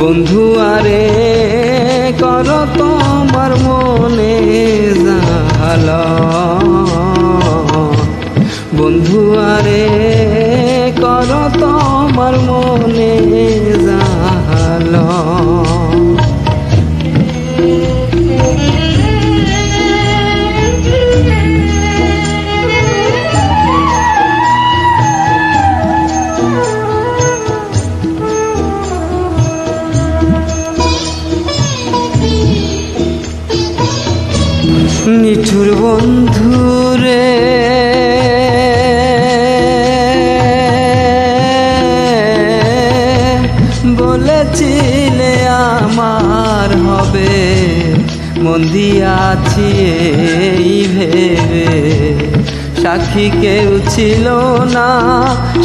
বন্ধু আরে কর তোমার মনে জাল। বন্ধু আরে কর তোমার মনে নিঠুর বন্ধু রে। বলেছিলে আমার হবে, মন দিয়াছি এই ভেবে। সাক্ষী কেউ ছিল না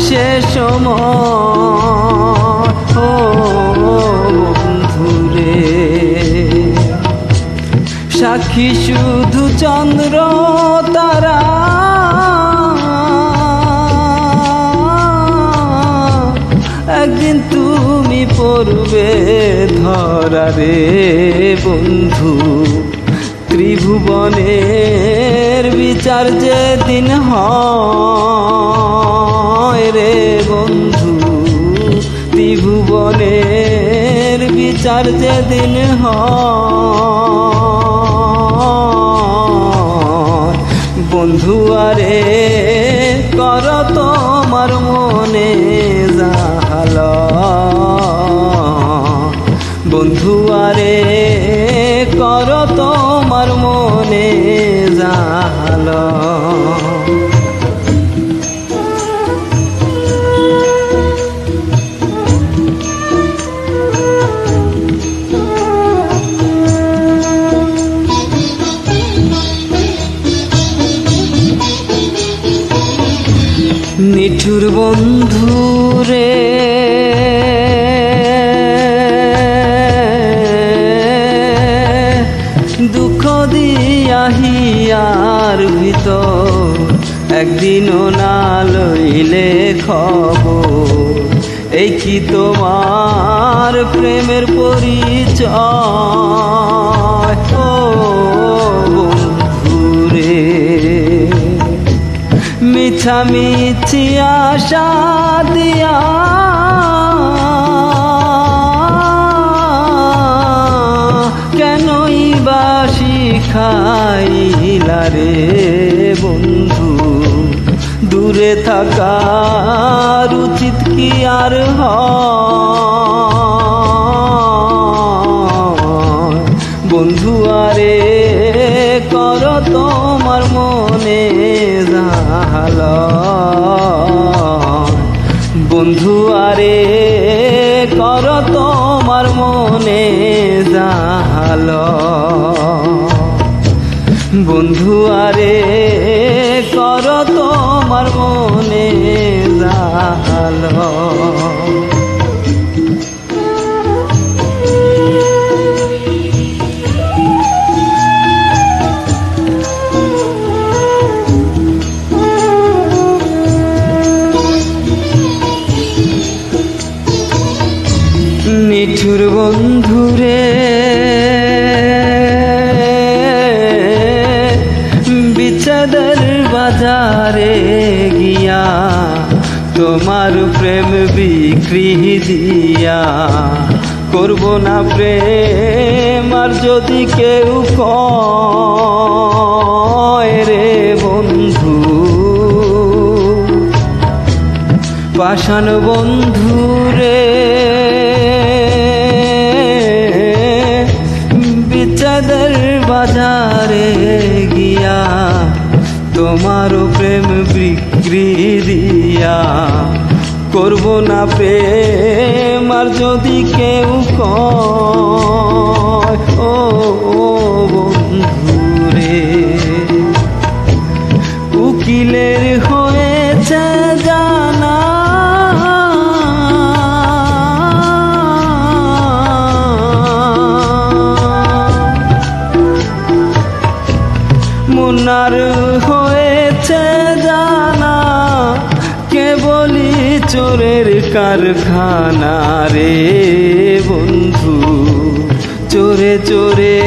সে সময়। ও সাক্ষী শুধু চন্দ্র, তারা। একদিন তুমি পড়বে ধরা রে বন্ধু। ত্রিভুবনের বিচার যেদিন হয় রে বন্ধু। ত্রিভুবনের বিচার যেদিন হয় বন্ধু আরে কর তোমার মনে জাহাল বন্ধু আরে কর তোমার মনে জাহাল নিঠুর বন্ধু রে দুঃখ দিয়াহিয়ার ভিতর একদিনও না লইলে খবর। এই কি তোমার প্রেমের পরিচয়? ও মিছা মিছি আশা দিয়া কেনই বাসি খাইলা রে বন্ধু দূরে থাকার উচিত কি আর হয় জাহাল বন্ধু আরে কর তোমার মনে জাহাল। বন্ধু আরে বিচ্ছেদের বাজারে গিয়া তোমার প্রেম বিক্রি দিয়া করব না প্রেম আর যদি কেউ কয় রে বন্ধু। পাষাণ বন্ধুরে বিচ্ছেদের তোমারও প্রেম বিক্রি দিয়া করব না প্রেম আর যদি কেউ কয়, ও বন্ধুরে, উকিলের হয়েছে চোরের কারখানা রে বন্ধু। চোরে চোরে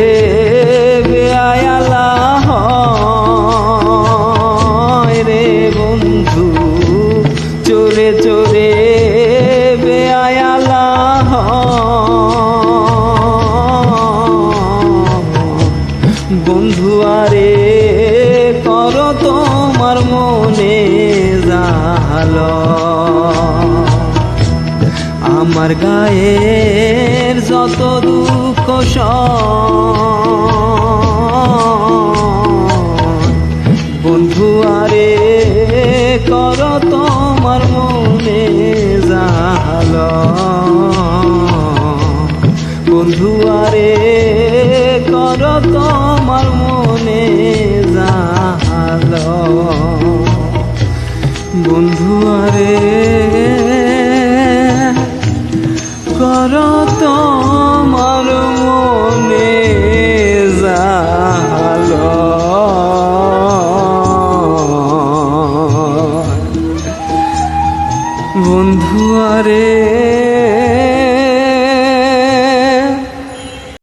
বেআয়ালা হয় রে চোরে চোরে আরে তোমার মনে আমার গায়ের যত দুঃখ সয়, বন্ধু আরে কর তোমার মনে জাল বন্ধু আরে কর তোমার